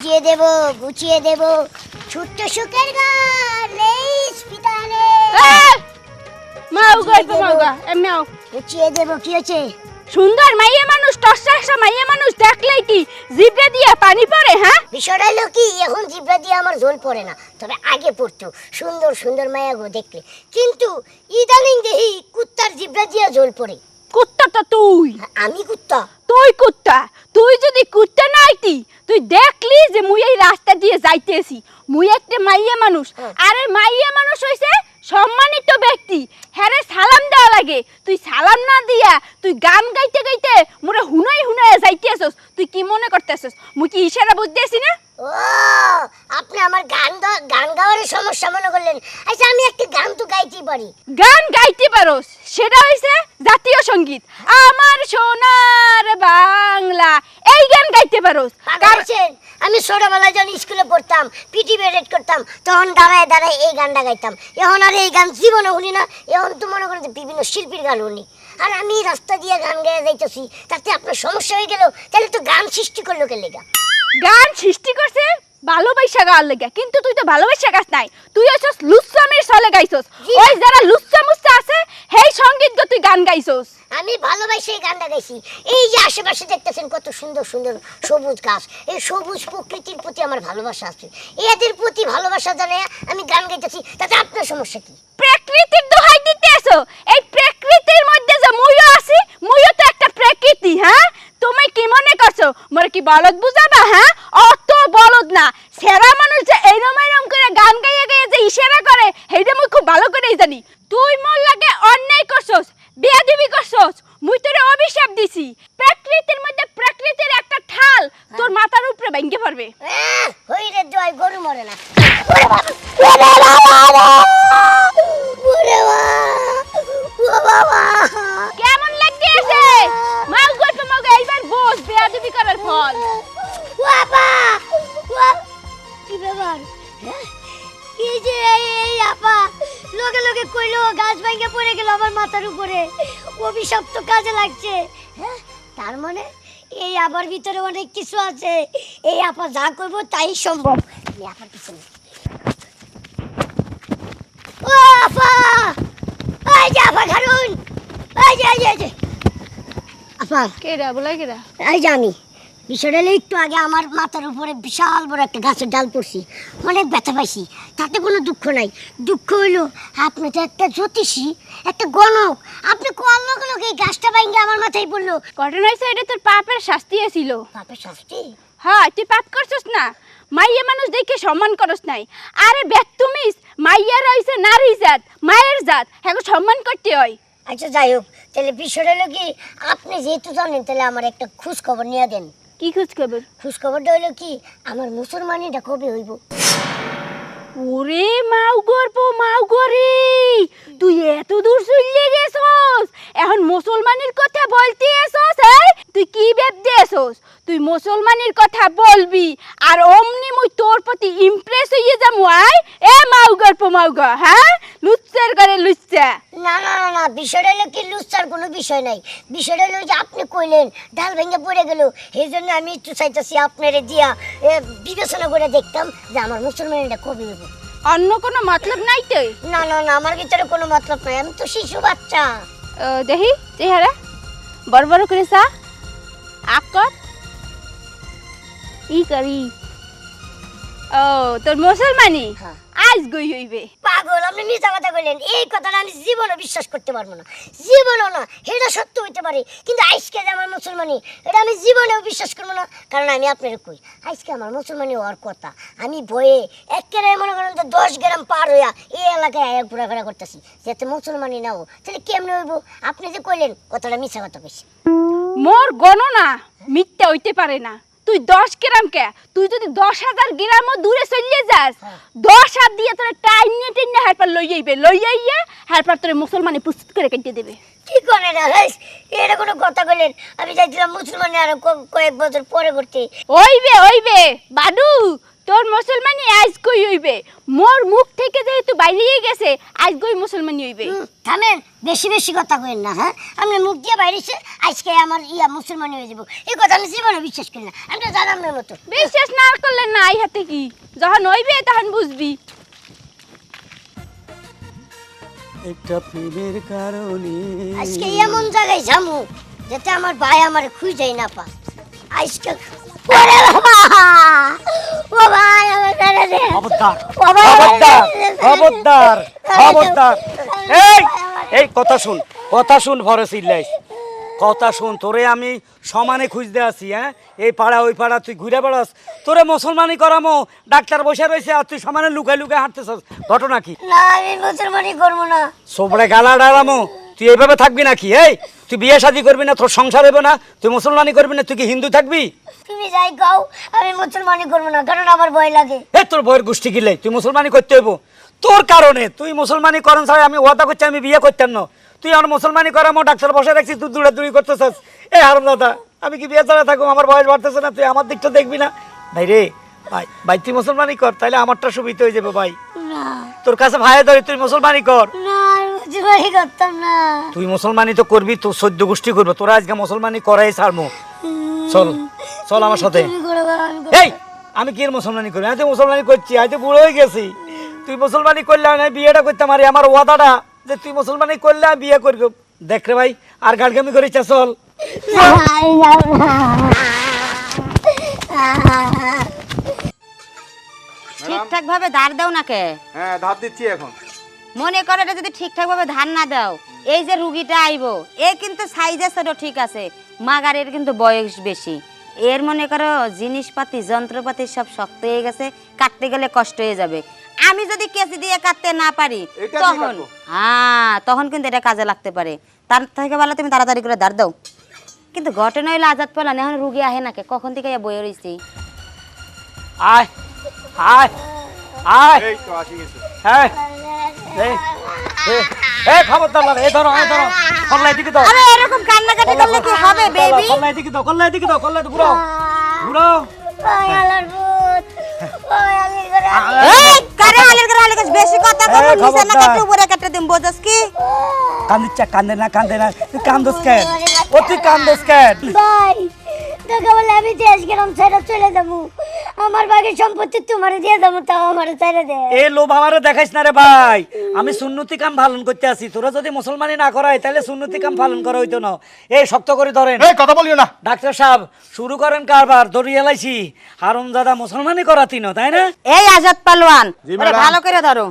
গুছিয়ে দেব গুছিয়ে দেব। ছোট্ট সুখের গান লেস পিতালে মাও গল্প মাওগা এমনিও গুছিয়ে দেব কি হয়েছে? সুন্দর মাইয়া মানুষ টসা মাইয়া মানুষ দেখলেই কি জিভে দিয়ে পানি পড়ে হ্যাঁ? বিষয়টা হলো কি এখন জিব্রা দিয়ে আমার ঝোল পড়ে না তবে আগে পড়তো। সুন্দর সুন্দর মায়া গো দেখলে। কিন্তু ইদানিং দেখি কুত্তার জিব্রা দিয়ে ঝোল পড়ে। কুত্তা তো তুই? আমি কুত্তা। তুই কুত্তা। তুই যদি কুত্তা না আইতি তুই দেখলি যে মুই এই রাস্তা দিয়ে যাইতেছি। মুই একটা মাইয়া মানুষ। হ্যাঁ। আরে মাইয়া মানুষ হইছে সম্মানিত ব্যক্তি। হ্যারে সালাম দেওয়া লাগে। তুই সালাম না দিয়া তুই গান গাইতে গাইতে মোরে হুনাই হুনাই যাইতেছস। তুই কি মনে করতেছস? মুই কি ইশারা বুঝতেছি না? ও আপনি আমার গান গান গাওয়ার সমস্যা মনে করলেন। আচ্ছা আমি একটা গান তো গাইতেই পারি। গান গাইতে পারোস সেটা হইছে জাতীয় সংগীত। আমার সোনার বাংলা। এই গান গাইতে গাইছেন আমি ছোটবেলায় যখন স্কুলে পড়তাম পিটি বেডেট করতাম তখন দাঁড়ায় দাঁড়ায় এই গানটা গাইতাম। এখন আর এই গান জীবনে শুনি না। এখন তো মনে করেন বিভিন্ন শিল্পীর গান শুনি। আর আমি রাস্তা দিয়ে গান গায়ে যাইতেছি তাতে আপনার সমস্যা হয়ে গেল? তাহলে তো গান সৃষ্টি করল কে লেগা? গান সৃষ্টি করছে ভালোবাসা গাওয়ার লেগে। কিন্তু তুই তো ভালোবাসা গাছ নাই। তুই হচ্ছস লুচ্চামের চলে গাইছস। ওই যারা লুচ্চা মুচ্চা আছে সেই সংগীত গো তুই গান গাইছস। আমি ভালোবাসে এই গানটা গাইছি। এই যে আশেপাশে দেখতেছেন কত সুন্দর সুন্দর সবুজ গাছ। এই সবুজ প্রকৃতির প্রতি আমার ভালোবাসা আছে। এদের প্রতি ভালোবাসা জানে আমি গান গাইতেছি। তাতে আপনার সমস্যা কি? প্রকৃতির দোহাই দিতে আসো এই প্রকৃতির মধ্যে যে মুইও আছি মুইও তো একটা প্রকৃতি হ্যাঁ তুমি কি মনে করছ মোরে কি বলদ বুঝাবা হ্যাঁ তো কাজে লাগছে। হ্যাঁ তার মানে এই আবার ভিতরে অনেক কিছু আছে। এই আপা যা করব তাই সম্ভব। এই আপার পিছনে। ও আপা! এই যে আপা খারুন! এই যে এই যে, এই যে। আপা। কেডা বলাই কেডা এই যে আমি। বিষয়টা একটু আগে আমার মাথার উপরে বিশাল বড় একটা গাছের ডাল পড়ছি। অনেক ব্যথা পাইছি তাতে কোনো দুঃখ নাই। দুঃখ হইল আপনি তো একটা জ্যোতিষী একটা গণক। আপনি কোয়ার লোক লোক এই গাছটা ভাঙ্গে আমার মাথায় পড়ল? ঘটনা হয়েছে এটা তোর পাপের শাস্তি ছিল বাপের শাস্তি? হ্যাঁ তুই পাপ করছিস না। মাইয়া মানুষ দেখে সম্মান করস নাই। আরে বেতুমিস মাইয়া রইছে নারী জাত মায়ের জাত হ্যাঁ সম্মান করতে হয়। আচ্ছা যাই হোক তাহলে বিষয়টা হলো কি আপনি যেহেতু জানেন তাহলে আমার একটা খোঁজ খবর নিয়ে দেন। কি খোঁজ খবর খোঁজ খবরটা হলো কি আমার মুসলমানিটা কবে হইব? ওরে মাও গর্ব, মাও গরে। তুই এত দূর চলে গেছস। এখন মুসলমানের কথা বলতে এসোস হ্যাঁ তুই কি ভাবতে এসোস? তুই মুসলমানের কথা বলবি, আর অমনি মুই তোর প্রতি ইমপ্রেস হইয়ে যাব আয় এ মাও গল্প মাউগা হ্যাঁ? লুচ্চার করে লুচ্চা। না না না না বিষয়টা হলো কি লুচ্চার কোনো বিষয় নাই। বিষয়টা হলো যে আপনি কইলেন ডাল ভেঙে পড়ে গেল। এই জন্য আমি একটু চাইতেছি আপনারে দিয়া বিবেচনা করে দেখতাম যে আমার মুসলমানটা কবে হইব। অন্য কোনো মতলব নাই তো? না না না আমার ভিতরে কোনো মতলব নাই। আমি তো শিশু বাচ্চা। দেখি চেহারা বড় বড় করে চা আকর। ই করি। ও তোর মুসলমানি? হ্যাঁ। আজ গই হইবে। পাগল আপনি মিথ্যা কথা কইলেন। এই কথাটা আমি জীবনে বিশ্বাস করতে পারব না। জীবনও না এটা সত্য হইতে পারে। কিন্তু আজকে যে আমার মুসলমানি এটা আমি জীবনেও বিশ্বাস করব না কারণ আমি আপনার কই। আজকে আমার মুসলমানি হওয়ার কথা আমি ভয়ে একেবারে মনে করেন যে দশ গ্রাম পার হইয়া এই এলাকায় আয়া ঘোরাফেরা করতেছি। যাতে মুসলমানি নাও তাহলে কেমনে হইব? আপনি যে কইলেন কথাটা মিথ্যা কথা কইছি মোর গণনা মিথ্যা হইতে পারে না। তুই দশ গ্রাম কে? তুই যদি দশ হাজার গ্রামও দূরে চলিয়ে যাস হ্যাঁ। দশ হাত দিয়ে তোরা টাইনে টেনে হারপার লই আইবে লই আইয়া হারপার তোরে মুসলমানি প্রস্তুত করে কেটে দেবে। কি করে না এটা কোনো কথা কইলেন? আমি চাইছিলাম মুসলমানি আরও ক- কয়েক বছর পরে করতে ওইবে ওইবে বাডু তোর তোর মুসলমানি আজ কই হইবে? মোর মুখ থেকে যেহেতু বাইরে গেছে আজ কই মুসলমানি হইবে থামেন বেশি বেশি কথা কইেন না হ্যাঁ? আপনি মুখ দিয়ে বাইরেছে আজকে আমার ইয়া মুসলমান হয়ে যাব। এই কথা আমি জীবনে বিশ্বাস করি না আমি তো জানাম না মতো। বিশ্বাস না করলে না আই হাতে কি? যখন হইবে তখন বুঝবি। একটা প্রেমের কারণে আজকে এমন জায়গায় যাব যাতে আমার ভাই আমার খুঁজেই না পা আজকে ওরে বাবা! ও ভাই আমার ছেড়ে দে। খবরদার। খবরদার খবরদার খবরদার। এই এই কথা শুন কথা শুন ভরে চিল্লাইস কথা শুন তোরে আমি সমানে খুঁজতে আছি হ্যাঁ? এই পাড়া ওই পাড়া তুই ঘুরে বেড়াস। তোরে মুসলমানি করামো ডাক্তার বসে রয়েছে আর তুই সমানে লুকায় লুকাই হাঁটতেছস। ঘটনা কি? না আমি মুসলমানই করব না। সোবড়ে গালা ডালামো। তুই এইভাবে থাকবি নাকি এই? তুই বিয়ে শাদি করবি না তোর সংসার হবে না তুই মুসলমানি করবি না তুই কি হিন্দু থাকবি? তুমি যাই গাও আমি মুসলমানই করব না কারণ আমার ভয় লাগে। এ তোর বইয়ের গোষ্ঠী গিলে তুই মুসলমানি করতে হইব। তোর কারণে তুই মুসলমানি করেন ছাড়া আমি ওয়াদা করছি আমি বিয়ে করতাম না। তুই আমার মুসলমানি করা আমার ডাক্তার বসে রাখছিস তুই দূরে দূরে করতেছিস। এ হারম দাদা আমি কি বিয়ে ছাড়া থাকব আমার বয়স বাড়তেছে না তুই আমার দিকটা দেখবি না। ভাই রে ভাই ভাই তুই মুসলমানি কর তাহলে আমারটা সুবিধা হয়ে যাবে ভাই। না। তোর কাছে ভাই ধরে তুই মুসলমানি কর। না। আমি করতাম না। তুই মুসলমানি তো করবি তোর সদ্য গোষ্ঠী করব। তোরা আজকে মুসলমানি করাই ছাড়মো চল চল আমার সাথে। এই আমি কি এর মুসলমানি করি আমি তো মুসলমানি করছি আমি বুড়ো হয়ে গেছি। তুই মুসলমানি করলে আমি বিয়েটা করতাম আর আমার ওয়াদাটা যে তুই মুসলমানি করলে আমি বিয়ে করব। দেখ রে ভাই আর গাড়গামি করিস চল। ঠিকঠাক ভাবে ধার দাও না কে। হ্যাঁ ধার দিচ্ছি এখন। মনে করো এটা যদি ঠিকঠাক ভাবে ধার না দাও এই যে রুগীটা আইবো এ কিন্তু সাইজে ছোট ঠিক আছে মাগারের কিন্তু বয়স বেশি। এর মনে করো জিনিসপাতি যন্ত্রপাতি সব শক্ত হয়ে গেছে কাটতে গেলে কষ্ট হয়ে যাবে। আমি যদি কেসি দিয়ে কাটতে না পারি তখন? হ্যাঁ তখন কিন্তু এটা কাজে লাগতে পারে। তার থেকে ভালো তুমি তাড়াতাড়ি করে ধার দাও। কিন্তু ঘটনা হইল আজাদ পেলাম এখন রুগী আহে নাকে? কখন থেকে বয়ে রয়েছি আয় আয় আয়। এই তো আসি গেছে। হ্যাঁ। এই এই, এই খবরদার লাগে এই ধরো এই ধরো। কল্লাই দিকে দাও। আরে এরকম কান্নাকাটি করলে কি হবে বেবি কল্লাই দিকে দাও কল্লাই দিকে দাও কল্লাই ঘুরাও ঘুরাও। ওই আলার ভূত, ওই আলির এই কারে আলের করে আলের বেশি কথা কম নিচে না। কাটে উপরে কাটে দিম বোঝাস কি? কান্দিচ্ছা কান্দে না কান্দে না তুই কান্দোস কেন? তুই কান্দোস কেন? ভাই দেখা বলে আমি দেশ গেলাম ছেড়ে চলে যাব। আমার বাকি সম্পত্তি তোমার দিয়ে যাব তাও আমার ছেড়ে দে। এ লোভ আমারে দেখাইস না রে ভাই। আমি সুন্নতি কাম পালন করতে আসি তোরা যদি মুসলমানি না করাই তাহলে সুন্নতি কাম পালন করা হইতো না। এই শক্ত করে ধরেন। এই কথা বলিও না। ডাক্তার সাহেব শুরু করেন কারবার দড়িয়ে লাইছি হারুন দাদা মুসলমানি করাতি না তাই না? এই আজাদ পালোয়ান। ভালো করে ধরো।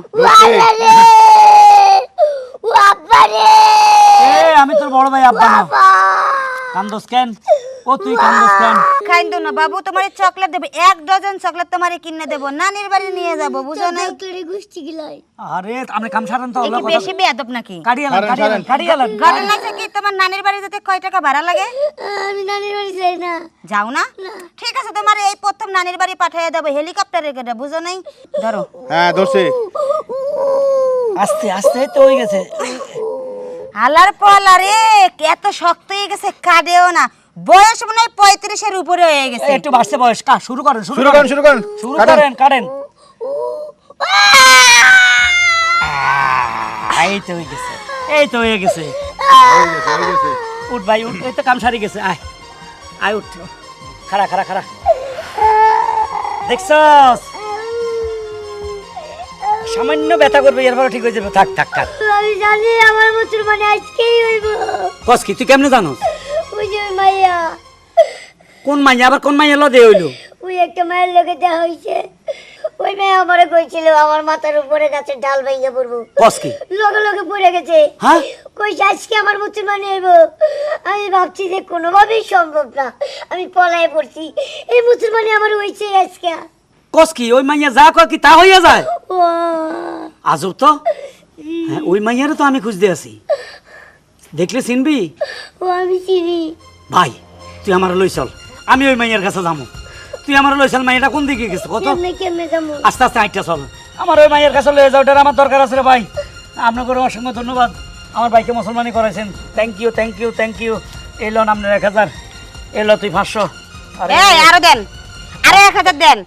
আল্লাহ আমি তোর বড় ভাই আব্বা না কান্দোস কেন ও তুই কান্দোস কেন খাইন না বাবু তোমার চকলেট দেবো এক ডজন চকলেট তোমারে কিনে দেবো নানির বাড়ি নিয়ে যাব বুঝো নাই তোরে গুষ্টি গিলাই আরে আপনি কাম সারেন তো এ বেশি বেয়াদব নাকি কাটিয়ালেন কাটিয়ালেন কাটিয়ালেন ঘটনা কি তোমার নানির বাড়ি যেতে কয় টাকা ভাড়া লাগে আমি নানির বাড়ি যাই না যাও না ঠিক আছে তোমার এই প্রথম নানির বাড়ি পাঠিয়ে দেবো হেলিকপ্টারে করে বুঝো নাই ধরো হ্যাঁ ধরছি আস্তে আস্তে তো হয়ে গেছে হালার পলা রে এত শক্ত হয়ে গেছে কাঁদেও না। বয়স মনে হয় পঁয়ত্রিশের উপরে হয়ে গেছে। একটু বাড়ছে বয়স কা শুরু করেন শুরু করেন শুরু করেন শুরু করেন কাটেন। এই তো হয়ে গেছে এই তো হয়ে গেছে। হয়ে গেছে, হয়ে গেছে। উঠ ভাই উঠ এই তো কাম সারি গেছে আয়। আয় উঠ। খারা খারা খারা দেখছস? সামান্য ব্যথা করবে এরপরে ঠিক হয়ে যাবে। থাক থাক থাক। আমি জানি আমার মুসলমানে আজকেই হইব। কস কি তুই কেমনে জানোস? ওই যে মাইয়া। কোন মাইয়া? আবার কোন মাইয়া লদে হইল? ওই একটা মায়ের লোকে দেওয়া হইছে। ওই মেয়ে আমারে কইছিল আমার মাথার উপরে গাছের ডাল ভেঙে পড়ব। কস কি? লগে লগে পড়ে গেছে। হ্যাঁ? কইছে আজকে আমার মুসলমান হইব। আমি ভাবছি যে কোনোভাবেই সম্ভব না। আমি পলায় পড়ছি। এই মুসলমানে আমার হইছে আজকে। কস কি ওই মাইয়া যা কয় কি তা হইয়া যায়? আজব তো। হ্যাঁ ওই মাইয়ারে তো আমি খুঁজতে আছি। দেখলে চিনবি? ও আমি চিনি। ভাই তুই আমার লই চল। আমি ওই মাইয়ার কাছে যাব তুই আমার লই চল মাইয়াটা কোন দিকে গেছে কত? আস্তে আস্তে আইটা চল। আমার ওই মাইয়ের কাছে লয়ে যাও ওটার আমার দরকার আছে রে ভাই। আপনাকে অসংখ্য ধন্যবাদ। আমার ভাইকে মুসলমানি করাইছেন। Thank you thank you thank you এলো আপনার এক হাজার। এলো তুই পাঁচশো। আরে আরও দেন। আরও এক হাজার দেন।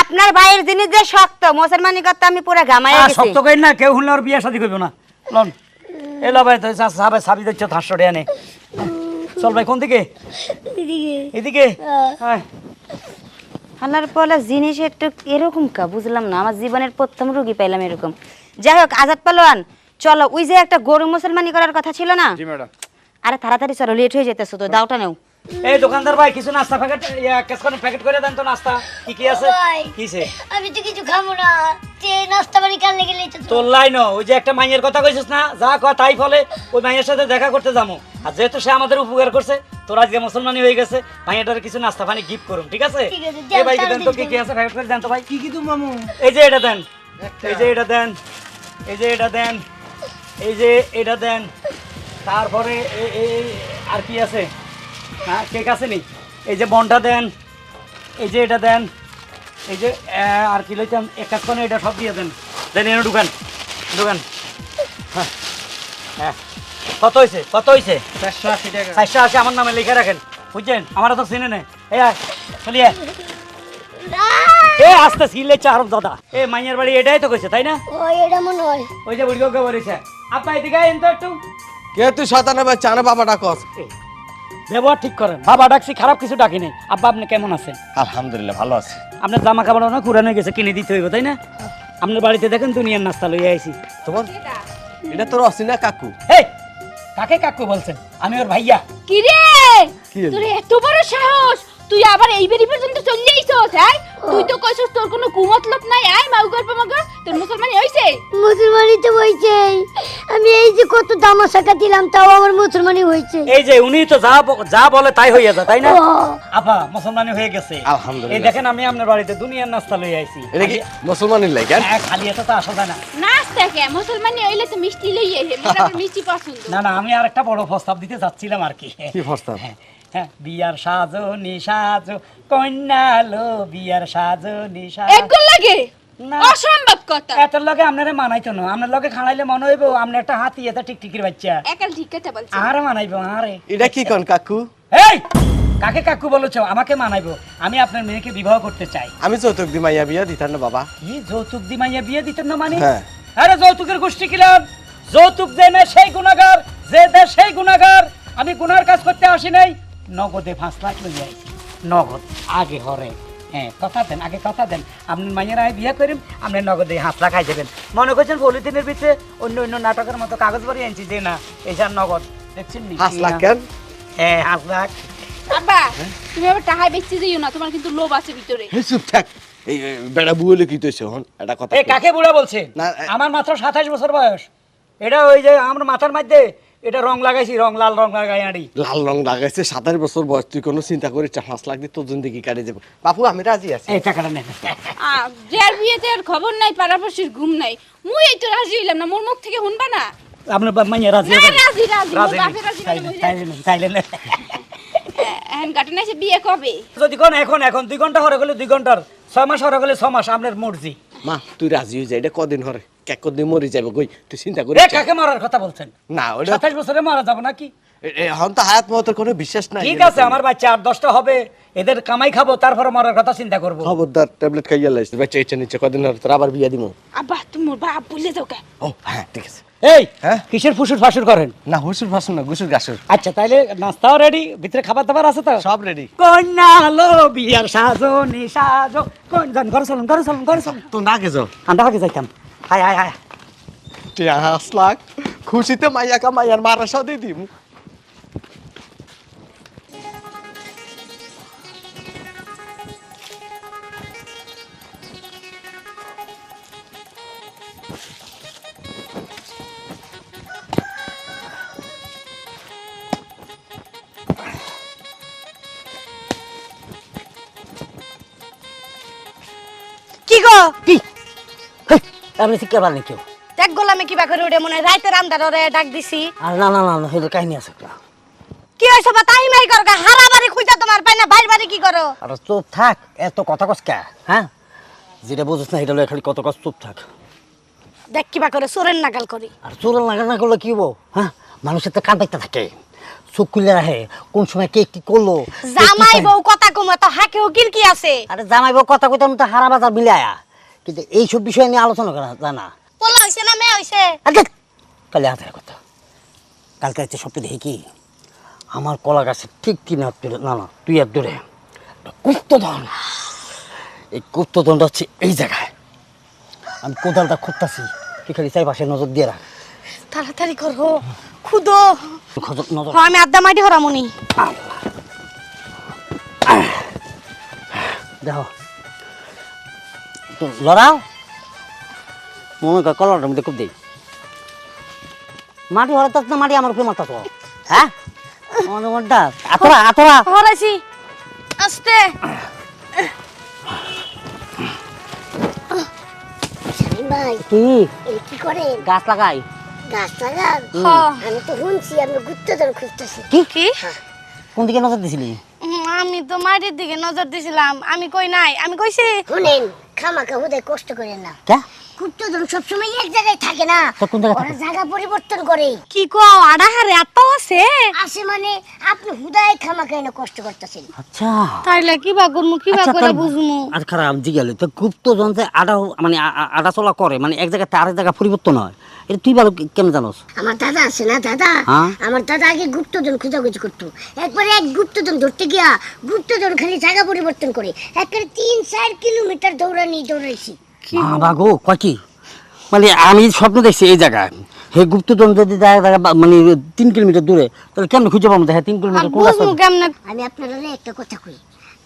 আপনার ভাইয়ের জিনিস যে শক্ত মুসলমানি করতে আমি পুরো ঘামাইয়া আর গেছি। শক্ত করি না কেউ ওর বিয়ে শাদি করব না। লন এলো ভাই তো সাবে সাবি দিচ্ছ হাঁসশো টাকা নে চল ভাই কোন দিকে? এদিকে। এদিকে? হ্যাঁ আল্লাহর পলা জিনিস একটু এরকম কা বুঝলাম না আমার জীবনের প্রথম রোগী পাইলাম এরকম। যাই হোক আজাদ পালোয়ান চলো ওই যে একটা গরু মুসলমানি করার কথা ছিল না? জি ম্যাডাম। আরে তাড়াতাড়ি চলো লেট হয়ে যেতেছো তো দাওটা নেও। এই দোকানদার ভাই কিছু নাস্তা প্যাকেট কেসখানে প্যাকেট করে দেন তো নাস্তা। কি কি আছে। কিসে? আমি তো কিছু খাব না। যে নাস্তা বাড়ি কাল লেগে লেছে তোর? লাইন ওই যে একটা মাইয়ের কথা কইছিস না যা কয় তাই ফলে ওই মাইয়ের সাথে দেখা করতে যাব। আর যেহেতু সে আমাদের উপকার করছে তোর আজকে মুসলমানি হয়ে গেছে মাইয়াটার কিছু নাস্তা পানি গিফট করুন ঠিক আছে? এই দেন তো কি কি আছে প্যাকেট করে দেন তো ভাই। কি কি তো মামু? এই যে এটা দেন এই যে এটা দেন এই যে এটা দেন এই যে এটা দেন। তারপরে এই আর কি আছে? হ্যাঁ কেক আছে নি। এই যে বনটা দেন এই যে এটা দেন এই যে আর কি লইতাম এক কাজ করে এটা সব দিয়ে দেন। দেন এনে ঢুকান ঢুকান। হ্যাঁ হ্যাঁ। কত হয়েছে কত হয়েছে চারশো আশি টাকা। চারশো আশি আমার নামে লিখে রাখেন। বুঝছেন? আমার তো চিনে নেই। এই আয়, চলিয়ে এ আস্তে সিলে চার দাদা। এ মাইয়ের বাড়ি এটাই তো কইছে তাই না? ও এটা মনে হয়। ওই যে বুড়ি বলেছে আপা এদিকে তো একটু। কে তুই শতানে ভাই চানা বাবা ডাকস এই, ব্যবহার ঠিক করেন। বাবা ডাকছি খারাপ কিছু ডাকি নেই। আব্বা আপনি কেমন আছেন? আলহামদুলিল্লাহ ভালো আছি। আপনার জামা কাপড় অনেক কুরানো গেছে কিনে দিতে হইব তাই না? আপনার বাড়িতে দেখেন দুনিয়ার নাস্তা লইয়া আইছি। তোমার এটা তোর অসিনা কাকু। হে কাকে কাকু বলছেন? আমি ওর ভাইয়া। কি রে তোর এত বড় সাহস! তুই আবার এই বেরি পর্যন্ত চলে আইছস হ্যাঁ? তুই তো কইছস তোর কোনো কুমতলব নাই আয় মাউ গর্ব মগর তোর মুসলমানি হইছে? মুসলমানি তো হয়েছে আমি এই যে কত দামাশাকা দিলাম তাও আমার মুসলমানি হয়েছে এই যে উনি তো যা যা বলে তাই হইয়া যায় তাই না? আপা মুসলমানি হয়ে গেছে। আলহামদুলিল্লাহ। এই দেখেন আমি আপনার বাড়িতে দুনিয়ার নাস্তা লই আইছি। এটা কি মুসলমানের লাই কেন? হ্যাঁ, খালি এত তো আসা যায় না। নাস্তা কে? মুসলমানি হইলে তো মিষ্টি লই আইহে মোর মিষ্টি পছন্দ। না না আমি আরেকটা বড় প্রস্তাব দিতে যাচ্ছিলাম আর কি। কি প্রস্তাব? হ্যাঁ, বিয়ার সাজো নিসাজো কন্যা লো বিয়ার সাজো। নিসাজো একগুল লাগে অসম্ভব কথা। এত লগে আপনারে মানাইতো না। আপনার লগে খানাইলে মনে হইব আপনি একটা হাতি এটা টিকটিকির বাচ্চা। একাল ঠিক কথা বলছি আরে মানাইব আরে। এটা কি কন কাকু? এই কাকে কাকু বলেছ? আমাকে মানাইবো। আমি আপনার মেয়েকে বিবাহ করতে চাই। আমি যৌতুক দি মাইয়া বিয়া দিতাম না বাবা। কি যৌতুক দি মাইয়া বিয়ে দিতেন না মানে? হ্যাঁ। আরে যৌতুকের গোষ্ঠী কিলাম যৌতুক দেয় না সেই গুণাগার যে দেয় সেই গুণাগার। আমি গুনার কাজ করতে আসি নাই। নগদে পাঁচ লাখ লইয়া আইছি নগদ আগে হরে। হ্যাঁ কথা দেন আগে কথা দেন। আপনি মাইয়ের আয় বিয়ে করেন আপনি নগদে হাত লাখাই দেবেন। মনে করছেন পলিথিনের ভিতরে অন্য অন্য নাটকের মতো কাগজ ভরে আনছি যে না এইসব নগদ দেখছেন নি? হাস লাখ কেন? হ্যাঁ হাত লাখ। আব্বা তুমি আবার টাহাই বেচতে দিও না তোমার কিন্তু লোভ আছে ভিতরে। চুপ থাক। এই এই, বেড়া বুয়েলে কি তুইছে হন এটা কথা এ কাকে বুড়া বলছে আমার মাত্র সাতাশ বছর বয়স। এটা ওই যে আমার মাথার মধ্যে এটা রং লাগাইছি রং লাল রং লাগাই আড়ি লাল রং লাগাইছে সাতাশ বছর বয়স তুই কোনো চিন্তা করিস না, পাঁচ লাখ দিয়ে তোর জিন্দগি কাটে যাবে বাপু আমি রাজি আছি। এই টাকাটা নেন যার বিয়েতে আর খবর নাই পাড়াপড়শির ঘুম নাই মুই এই তো রাজি হইলাম না মোর মুখ থেকে শুনবা না? আপনার বাপ মাইয়া রাজি রাজি, রাজি, রাজি রাজি তাইলে, না। এখন ঘটনা বিয়ে কবে? যদি কোন এখন এখন দুই ঘণ্টা হরে গেলে দুই ঘণ্টার ছয় মাস হরে গেলে ছ মাস আপনার মর্জি। মা তুই রাজি হয়ে যা এটা কদিন হরে? কে কদিন মরে যাবে কই? তুই চিন্তা না। কাকে মারার কথা বলছেন? না ওটা সাতাশ বছরে মারা যাব নাকি? এখন তো হায়াত মতের কোনো বিশ্বাস নাই ঠিক আছে আমার বাচ্চা আট দশটা হবে এদের কামাই খাব তারপরে মরার কথা চিন্তা করব। খবরদার ট্যাবলেট খাইয়া লাইছে বাচ্চা ইচ্ছা নিচ্ছে কদিন হরে? তোর আবার বিয়া দিব আব্বা তুমি মোর বাপ বললে যাও কে? ও হ্যাঁ ঠিক আছে। এই হ্যাঁ? কিসের ফুসুর ফাসুর করেন? না হুসুর ফাসুর না গুসুর গাসুর। আচ্ছা তাইলে নাস্তাও রেডি ভিতরে খাবার দাবার আছে তো? সব রেডি কন্যা লো বিয়ার সাজো নি সাজো কোন জান ঘর চলুন ঘর চলুন ঘরে চলুন। তো না গেছো আমরা আগে যাইতাম। হায় হায় হায় পাঁচ লাখ খুশিতে মাইয়া কা মাইয়ার মারা সাথে দিম। কি? গো কি আপনি শিক্ষা পারেন কেউ দেখ গোলামে কিবা করে মনে রাইতে ডাক দিছি। আর না না না না কাহিনী আছে একটা। কি হইছে বা তাই মাই কর হারা বাড়ি খুঁজা তোমার পাই না বাইর বাড়ি কি করো? আর চুপ থাক এত কথা কস কে হ্যাঁ? যেটা বুঝিস না এটা লয়ে খালি কত কস চুপ থাক। দেখ কিবা করে নাগাল করি। আর চোরের লাগা না করলে কি হব হ্যাঁ? মানুষের তো কান দেখতে থাকে। চোখ খুলে রাখে কোন সময় কে কি করল জামাই। বউ কথা কম তো হাকে কি আছে। আরে জামাই বউ কথা কইতাম তো হারা বাজার মিলে আয়া। কিন্তু এইসব বিষয় নিয়ে আলোচনা করা জানা পোলা হইছে না মেয়ে হইছে? আরে কালে হাতের কথা। কালকে রাতে স্বপ্ন দেখি কি আমার কলা গাছে ঠিক তিন হাত দূরে না না দুই হাত দূরে গুপ্তধন। এই গুপ্তধনটা হচ্ছে এই জায়গায়। আমি কোদালটা খুঁজতাছি তুই খালি চারিপাশে নজর দিয়ে রাখ। তাড়াতাড়ি করো খুদো। তুই নজর আমি আড্ডা মাইটি হরামনি। দেখো লড়াও? মনে কর কলারটার মধ্যে খুব দেই। মাটি হরাতাস না মাটি আমার উপরে মারতাস হ্যাঁ? মনটা আতরা আতরা। হরাইছি। আস্তে। কি? কি করেন? গাছ লাগাই। গাছ লাগান। আমি তো শুনছি গুপ্তধন খুঁজতেছি কি? কি? কোন দিকে নজর দিছিলি? আমি তো মাটির দিকে নজর দিছিলাম। আমি কই নাই? আমি কইছি শুনেন খামাকা হুদে কষ্ট করেন না কে সবসময় এক জায়গায় থাকে না। তো কোন জায়গায় ওরা জায়গা পরিবর্তন করে। কি আত্মাও আছে? আসে মানে আপনি হুদায় খামাকা এনে কষ্ট করতেছেন। আচ্ছা। তাইলে কিবা করমু কিবা আচ্ছা, করে বুঝমু? আচ্ছা খারাপ জিজ্ঞাসা তো গুপ্ত যন্ত্রে আডা মানে আডা চলা করে মানে এক জায়গায় আরেক জায়গা পরিবর্তন হয় এটা তুই ভালো কি- কেমন জানোস? আমার দাদা আছে না দাদা? হ্যাঁ? আমার দাদা আগে গুপ্তধন খোঁজাখুঁজি করতো। একবারে এক গুপ্তধন ধরতে গিয়া গুপ্তধন খালি জায়গা পরিবর্তন করে একবারে তিন চার কিলোমিটার দৌড়ানি দৌড়াইছি। বাবা গো কয় কি? মানে আমি স্বপ্ন দেখছি এই জায়গায় হে গুপ্তধন যদি জায়গা জায়গা মানে তিন কিলোমিটার দূরে তাহলে কেমন খুঁজে পাবো? হ্যাঁ তিন কিলোমিটার কোন রাস্তা কেমনে? আমি আপনারা একটা কথা কই।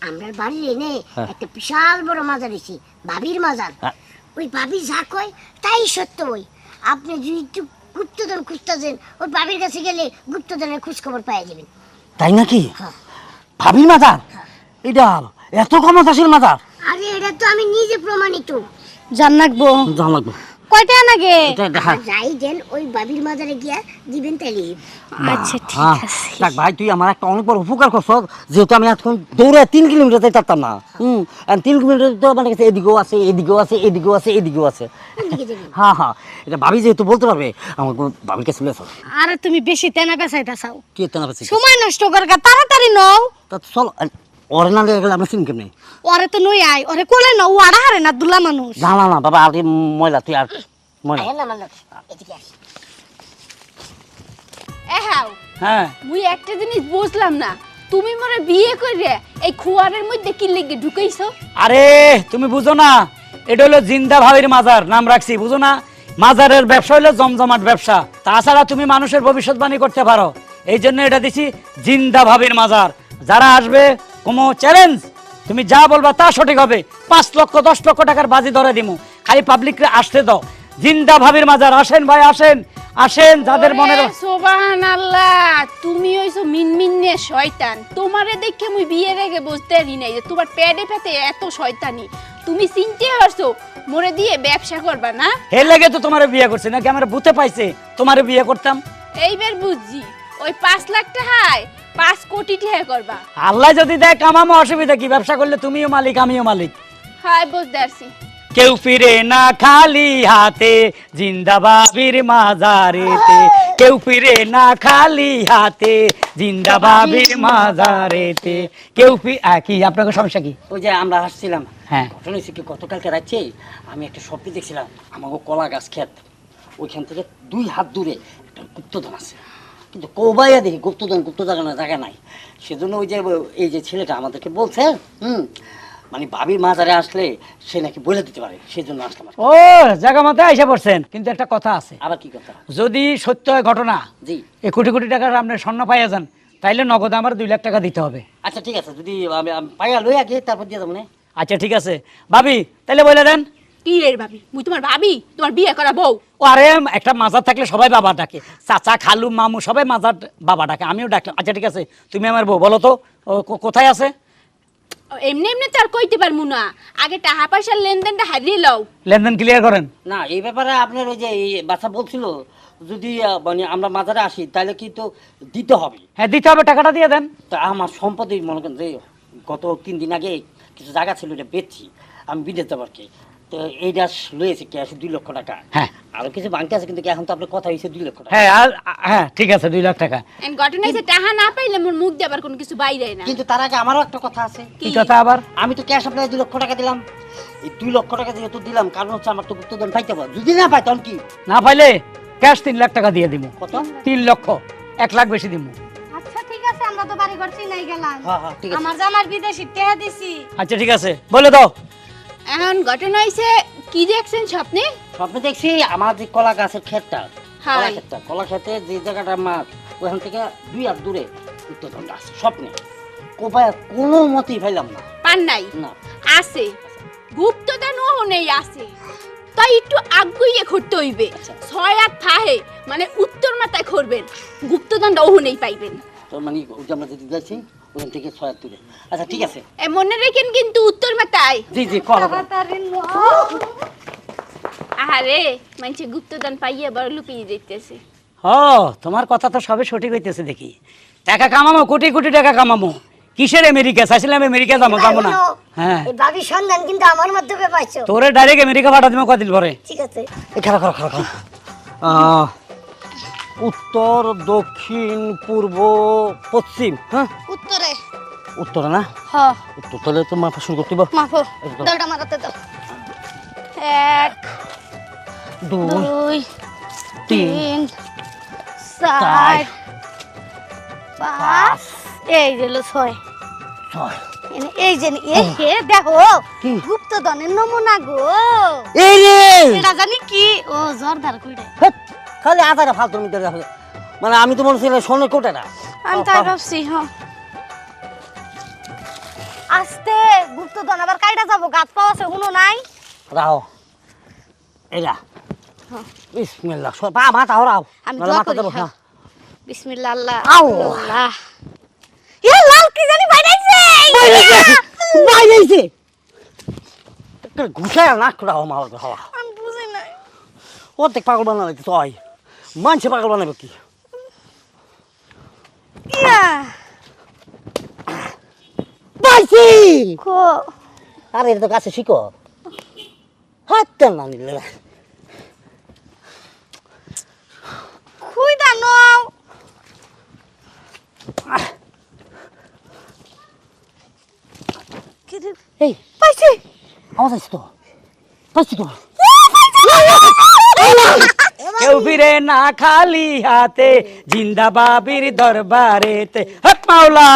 আমরা বাড়ির এনে হ্যাঁ। একটা বিশাল বড় মাজার এসি ভাবির মাজার। হ্যাঁ। ওই ভাবি যা কয় তাই সত্য ওই। আপনি যদি একটু গুপ্তধন খুঁজতেছেন ওই ভাবির কাছে গেলে গুপ্তধনের খোঁজ খবর পাওয়া যাবেন। তাই নাকি। ভাবির মাজার? এটা এত ক্ষমতাশীল মাজার। আরে এটা তো আমি নিজে প্রমাণিত। জান রাখব জানা লাগবে। কয়টা নাগে এটা যাই দেন ওই বাবির মাজারে গিয়া দিবেন তাইলে। আচ্ছা ঠিক হ্যাঁ, আছে। দেখ ভাই তুই আমার একটা অনেক বড় উপকার করছ যেহেতু আমি এখন দৌড়ে তিন কিলোমিটার যাই পারতাম না। হুম আর তিন কিলোমিটার তো মানে কাছে এদিকেও আছে এদিকেও আছে এদিকেও আছে এদিকেও আছে। হ্যাঁ হ্যাঁ। এটা ভাবি যেহেতু বলতে পারবে আমার কোনো ভাবির কাছে চলে আরে তুমি বেশি তেনা পেছাইতা চাও কি এত না সময় নষ্ট করকা তাড়াতাড়ি নাও। তা চল ওরে না লেগে গেলে আমরা চিন কেমনি? ওরে তো নই আই ওরে কোলে ও আড়াহারে না দুলা মানুষ। না না না বাবা আর ময়লা তুই আর ময়লা। আহেন না এদিকে আস এহাও হ্যাঁ। মুই একটা জিনিস বুঝলাম না তুমি মরে বিয়ে করে এই খুয়ারের মধ্যে কি লেগে ঢুকাইছো? আরে তুমি বুঝো না এটা হলো জিন্দা ভাবির মাজার নাম রাখছি বুঝো না? মাজারের ব্যবসা হলো জমজমাট ব্যবসা তাছাড়া তুমি মানুষের ভবিষ্যৎবাণী করতে পারো। এই জন্য এটা দিছি জিন্দা ভাবির মাজার। যারা আসবে কোনো চ্যালেঞ্জ তুমি যা বলবা তা সঠিক হবে। পাঁচ লক্ষ দশ লক্ষ টাকার বাজি ধরে দিমু। খালি পাবলিককে আসতে দাও। জিন্দা ভাবির মাজার। আসেন ভাই আসেন। আসেন যাদের মনের সোবাহান আল্লাহ তুমি হইছো মিনমিনে শয়তান। তোমারে দেখে মুই বিয়ে রেগে বুঝতে পারি নাই যে তোমার পেটে পেতে এত শয়তানি। তুমি চিনতে পারছ? মরে দিয়ে ব্যবসা করবা না? হে লেগে তো তোমার বিয়ে করছে নাকি আমার বুতে পাইছে তোমার বিয়ে করতাম? এইবার বুঝছি। ওই পাঁচ লাখ টাকায় পাঁচ কোটি টাকা করবা। আল্লাহ যদি দেয় কামামো অসুবিধা কি? ব্যবসা করলে তুমিও মালিক আমিও মালিক। হাই বুঝতে পারছি। কেউ ফিরে না খালি হাতে জিন্দাবাবির মাজারেতে। কেউ ফিরে না খালি হাতে জিন্দাবাবির মাজারেতে। কেউ ফি আহ, কি আপনাকে সমস্যা কি? ওই যে আমরা আসছিলাম হ্যাঁ। ঘটনা হয়েছে কি গতকালকে রাত্রে আমি একটা স্বপ্ন দেখছিলাম আমাকে কলা গাছ ক্ষেত। ওইখান থেকে দুই হাত দূরে একটা গুপ্তধন আছে। কিন্তু কোবাইয়া দেখি গুপ্তধন গুপ্তধন জায়গা নাই। সেজন্য ওই যে এই যে ছেলেটা আমাদেরকে বলছে হুম মানে ভাবির মাজারে আসলে সে নাকি বলে দিতে পারে সেই জন্য আসলাম ও জায়গা মাথায় এসে পড়ছেন কিন্তু একটা কথা আছে। আবার কি কথা? যদি সত্য হয় ঘটনা জি। এ কোটি কোটি টাকার আপনি স্বর্ণ পাইয়া যান তাইলে নগদ আমার দুই লাখ টাকা দিতে হবে। আচ্ছা ঠিক আছে যদি আমি পাইয়া লই আগে তারপর দিয়ে দেবো আচ্ছা ঠিক আছে। ভাবি তাইলে বলে দেন। কি ভাবি? মুই তোমার ভাবি? তোমার বিয়ে করা বউ? ও আরে একটা মাজার থাকলে সবাই বাবা ডাকে। চাচা খালু মামু সবাই মাজার বাবা ডাকে। আমিও ডাকলাম আচ্ছা ঠিক আছে তুমি আমার বউ বলো তো ও কোথায় আছে? এমনি কইতে পারমু না। আগে টাকা পয়সার লেনদেনটা হারিয়ে লও। লেনদেন ক্লিয়ার করেন। না এই ব্যাপারে আপনার ওই যে এই বাচ্চা বলছিল যদি আহ, মানে আমরা মাজারে আসি তাহলে কিন্তু দিতে হবে। হ্যাঁ দিতে হবে টাকাটা দিয়ে দেন। তা আমার সম্পত্তি মনে করেন যে গত তিন দিন আগে কিছু জায়গা ছিল এটা বেচছি আমি বিদেশ যাব আর কি। তো এইটা লয়েছে ক্যাশ দুই লক্ষ টাকা। হ্যাঁ। আরও কিছু বাংকে আছে কিন্তু এখন তো আপনার কথা হয়েছে দুই লক্ষ টাকা। হ্যাঁ আর হ্যাঁ ঠিক আছে দুই লাখ টাকা। ঘটনা হয়েছে টাহা না পাইলে মোর মুখ দিয়ে আবার কোনো কিছু বাইরে না। কিন্তু তার আগে আমারও একটা কথা আছে। কি? কথা আবার? আমি তো ক্যাশ আপনাকে দুই লক্ষ টাকা দিলাম। এই দুই লক্ষ টাকা যেহেতু দিলাম কারণ হচ্ছে আমার তো গুপ্তধন পাইতে পারব যদি না পাই তখন কি? না পাইলে ক্যাশ তিন লাখ টাকা দিয়ে দিব কত? তিন লক্ষ এক লাখ বেশি দিব আচ্ছা ঠিক আছে আমরা তো বাড়ি ঘর চিনাই গেলাম। হ্যাঁ হ্যাঁ ঠিক আছে। আমার জামার বিদেশি টেহা দিছি। আচ্ছা ঠিক আছে বলে দাও। এখন ঘটনা হয়েছে কি দেখছেন স্বপ্নে? স্বপ্নে দেখছি আমার যে কলা গাছের ক্ষেতটা। কলা ক্ষেতটা। কলা ক্ষেতে যে জায়গাটা মাছ ওখান থেকে দুই হাত দূরে উত্তরদণ্ড আছে স্বপ্নে। কোপায় কোনো মতেই পাইলাম না। পান নাই? না। আছে। গুপ্তদান ও নেই আছে। তাই একটু আগুইয়ে করতে হইবে। আচ্ছা। ছয় হাত ফাহে মানে উত্তর মাথায় করবেন গুপ্তদানটা ওহু নেই পাইবেন। তো মানে ওই যে আমরা যেতে যাচ্ছি ওখান থেকে ছয় দূরে আচ্ছা ঠিক আছে। এ মনে রেখেন কিন্তু উত্তর মাথায়। জি জি কলা আহারে মানুষে গুপ্তদান পাইয়ে লুকিয়ে দিতেছে। ও তোমার কথা তো সবে সঠিক হইতেছে দেখি। টাকা কামামো কোটি কোটি টাকা কামামো। কিসের আমেরিকা? চাইছিলাম আমেরিকা যাব যাব না। হ্যাঁ। সন্ধান কিন্তু আমার মাধ্যমে পাইছো। তোরে ডাইরেক্ট আমেরিকা পাঠা দিব কদিন পরে। ঠিক আছে। উত্তর দক্ষিণ পূর্ব পশ্চিম হ্যাঁ? উত্তরে উত্তরে না? হ। উত্তর তাহলে তো মাথা শুরু করতে হবে। মাফো একদম। দলটা মারাতে দাও। এক দুই তিন চার পাঁচ এই গেল ছয়। ছয়। এই যে নি- এই হে দেখো কি? গুপ্তধনের নমুনা গো। এই রে এটা জানি কি? ও জর্দার কইরে। খালি আধারে ফালতু মিটার মানে আমি তো মনে ছিল স্বর্ণের কোটাটা আমি তাই ভাবছি হ্যাঁ আস্তে গুপ্তধন আবার কাইটা যাব গাছ পাওয়া আছে হুনো নাই? রাও এরা বিসমিল্লাহ সব পা মাথা হরাও আমি নাহলে দোয়া করি দেবো হ্যাঁ। বিসমিল্লাহ আল্লাহ। আল্লাহ। ইয়া লাল কি জানি বাইরাইছে বাইরেছে ঘুষায় না করা হওয়া মার হওয়া। আমি বুঝি নাই। অর্ধেক পাগল বানাবে তয় মানুষে পাগল বানাবে কি? ইয়া! কো আরে এটা তো গাছে শিখো। হাত না নিলে খুই দানো এই। পাইছি। আওয়াজ আসছে তো? পাইছি। তো কেউ ফিরে না খালি হাতে জিন্দা বাবির দরবারেতে। হক মাওলা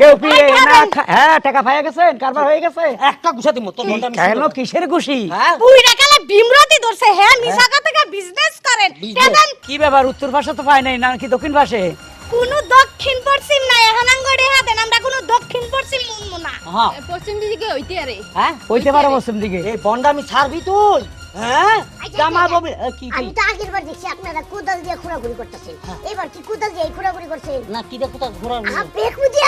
কেউ ফিরে না হ্যাঁ টাকা পাইয়া গেছেন কারবার হয়ে গেছে। একটা তোর আমি কেন কিসের খুশি? হ্যাঁ? বুইরা কালে বিমরতি ধরছে হ্যাঁ মিশা কথা বিজনেস করেন। কি ব্যাপার উত্তর পাশে তো পাই নাই না কি দক্ষিণ পাশে কোন দক্ষিণ পশ্চিম নাই এখন আঙ্গড়ে হাতেন আমরা কোন দক্ষিণ পশ্চিম মুনমু না। হ্যাঁ। পশ্চিম দিকে হইতে আরে। হ্যাঁ হইতে পারে পশ্চিম দিকে। এই বন্ডামি ছাড়বি তুই? হ্যাঁ? জামা ববি কি আমি কি তো আগের বার দেখছি আপনারা কোদাল দিয়ে ঘোরাঘুরি করতেছেন। এবার কি কোদাল দিয়ে ঘোরাঘুরি করছেন? না কি বেকু দিয়ে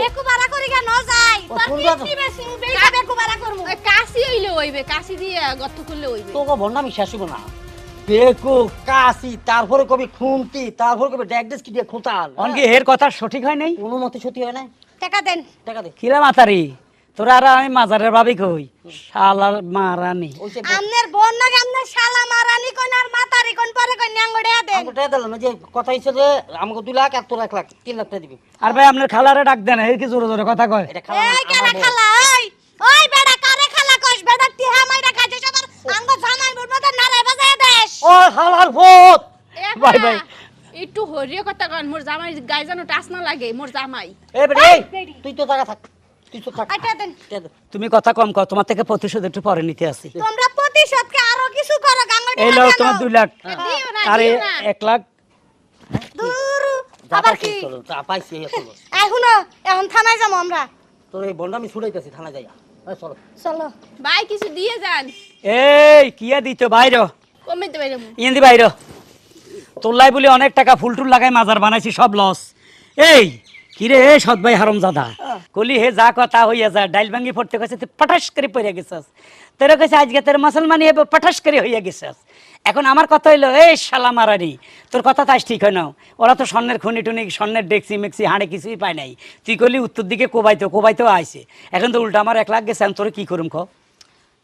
হ্যাঁ বাড়া করি যাই। বাড়া কাশি হইলে হইবে কাশি দিয়ে গর্ত করলে হইবে তোকে বন্ডামি শেষ হইব না। বেকু কাশি তারপরে কবি খুন্তি তারপরে কবি ড্যাগডেস কি দিয়ে খুঁতাল। অনকি এর কথা সঠিক হয় নাই? কোনো মতে সত্যি হয় না টাকা দেন। টাকা দেন কিরা মাতারি? তোরা আর আমি মাজারের ভাবি কই? শালার মারানি। যে আমনের বোন নাকি আমনের শালা মারানি কোন আর মাতারি কোন পরে কোন টাকা দিলাম যে কথা হিসেবে আমাকে দুই লাখ আর তোর এক লাখ তিন লাখ টাকা দিবি। আর ভাই আপনার খালারে ডাক দেন এর কি জোরে জোরে কথা কয়? এটা খাওয়া এই কেনা খালা ওই ওই বেড়া কারে খালা কস বেড়া টিহা মাইরা খাইছে সবার। আঙ্গ জামাই বুড় মত বাজায় দেশ। ও হালার ভূত! ভাই, ভাই। একটু হরিয়ে কথা কন মোর জামাই গায়ে যেন টাচ না লাগে মোর জামাই। এ বেড়ে তুই তো টাকা থাক। তুমি কথা কম কও তোমার থেকে প্রতিশোধ একটু পরে নিতে আসি। তোমরা প্রতিশোধকে আরও কিছু করো গাঙ্গড়ে এই লো তোমার দুই লাখ। আরে লাখ। দূর আবার কি? চলো, পাইছি এখন এখন থানায় যাব আমরা। তোর এই বন্ডা আমি যাইয়া। চলো। চলো। ভাই কিছু দিয়ে যান। এই কিয়া দিত বাইর কমে তো বাইরে ইয়েন্দি বাইর তোল্লাই বলে অনেক টাকা ফুল টুল লাগাই মাজার বানাইছি সব লস। এই কিরে সৎ ভাই হারম জাদা কলি হে যা কথা হইয়া যা ডাইল ভাঙ্গি পড়তে কইছে তুই পটাশ করে পড়ে গেছস। তোর কইছে আজকে তোর মুসলমানি হবে পটাশ করে হইয়া গেছস। এখন আমার কথা হইল এই শালা মারানি তোর কথা তো আজ ঠিক হয় না ওরা তো স্বর্ণের খনি টুনি স্বর্ণের ডেক্সি মেক্সি হাঁড়ে কিছুই পায় নাই। তুই কলি উত্তর দিকে কোবাইতো কোবাইতো আইছে। এখন তো উল্টা আমার এক লাখ গেছে আমি তোর কি করুম খ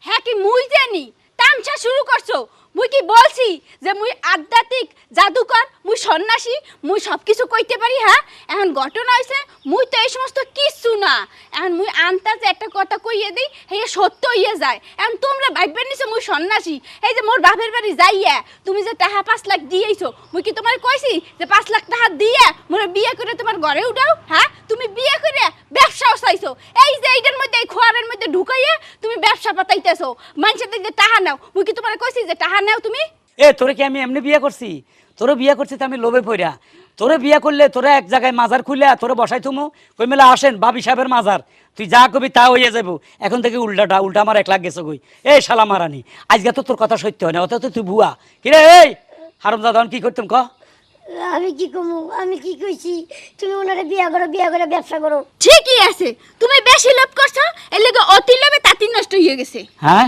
হ্যাঁ কি মুই জানি। তামসা শুরু করছ। মুই কি বলছি যে মুই আধ্যাত্মিক জাদুকর, মুই সন্ন্যাসী, মুই সব কিছু কইতে পারি হ্যাঁ? এখন ঘটনা হয়েছে মুই তো এই সমস্ত কিছু না। এখন মুই আন্তাজে একটা কথা কইয়ে দিই, হে সত্য হইয়ে যায়। এখন তোমরা ভাববেন নিছো মুই সন্ন্যাসী। এই যে মোর বাপের বাড়ি যাইয়া তুমি যে টাকা পাঁচ লাখ দিয়েছ মুই কি তোমার কইছি যে পাঁচ লাখ টাকা দিয়ে মোরে বিয়ে করে তোমার ঘরে উঠাও হ্যাঁ? তুমি বিয়ে করে ব্যবসাও চাইছো। এই যে এইটার মধ্যে, এই খোয়ারের মধ্যে ঢুকাইয়া তুমি ব্যবসা পাতাইতেছো। মানুষের থেকে টাকা নাও। মুই কি তোমার কইছি যে টাকা নাও তুমি। এ তোরে কি আমি এমনি বিয়ে করছি? তোরে বিয়ে করছি তো আমি লোভে পড়া তোরে বিয়ে করলে তোরে এক জায়গায় মাজার খুলে তোরে বসাই তুমু কই মেলা আসেন বাবি সাহেবের মাজার। তুই যা কবি তা হইয়া যাব এখন থেকে উল্টাটা উল্টা আমার এক লাখ গেছে কই। এই শালা মারানি আজকে তো তোর কথা সত্য হয় না অত তো তুই ভুয়া। কিরে এই! হারম দাদা কি করতাম ক? আমি কি কমু? আমি কি কইছি? তুমি ওনারে বিয়া করো বিয়া করে ব্যবসা করো। ঠিকই আছে। তুমি বেশি লোভ করছ এর লেগে অতি লোভে তাঁতি নষ্ট হয়ে গেছে। হ্যাঁ?